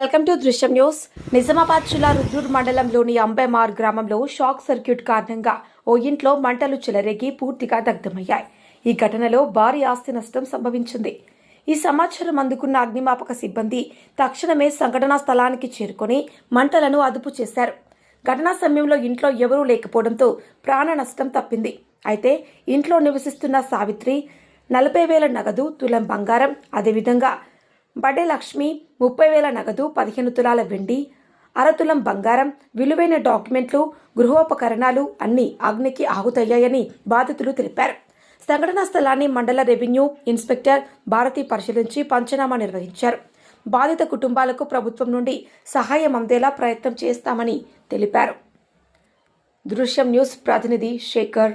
To Drushyam news. Nizamabad జిల్లా రుద్రూర్ మండలంలోని అంబెమార్ గ్రామంలో షాక్ సర్క్యూట్ కారణంగా ఓ ఇంట్లో మంటలు చెలరేగి పూర్తిగా దగ్ధమయ్యాయి. ఈ ఘటనలో భారీ ఆస్తి నష్టం సంభవించింది. ఈ సమాచారం అందుకున్న అగ్నిమాపక సిబ్బంది తక్షణమే సంఘటనా స్థలానికి చేరుకొని మంటలను అదుపు చేశారు. ఘటనా సమయంలో ఇంట్లో ఎవరూ లేకపోవడంతో ప్రాణ నష్టం తప్పింది. అయితే ఇంట్లో నివసిస్తున్న సావిత్రి నలభై వేల నగదు తులం బంగారం అదేవిధంగా బడే లక్ష్మి ముప్పై వేల నగదు పదిహేను తులాల వెండి అరతులం బంగారం విలువైన డాక్యుమెంట్లు గృహోపకరణాలు అన్నీ అగ్నికి ఆహుతయ్యాయని బాధితులు తెలిపారు. సంఘటనా స్థలాన్ని మండల రెవెన్యూ ఇన్స్పెక్టర్ భారతి పరిశీలించి పంచనామా నిర్వహించారు. బాధిత కుటుంబాలకు ప్రభుత్వం నుండి సహాయం అందేలా ప్రయత్నం చేస్తామని తెలిపారు. దృశ్యం న్యూస్ ప్రతినిధి శేఖర్.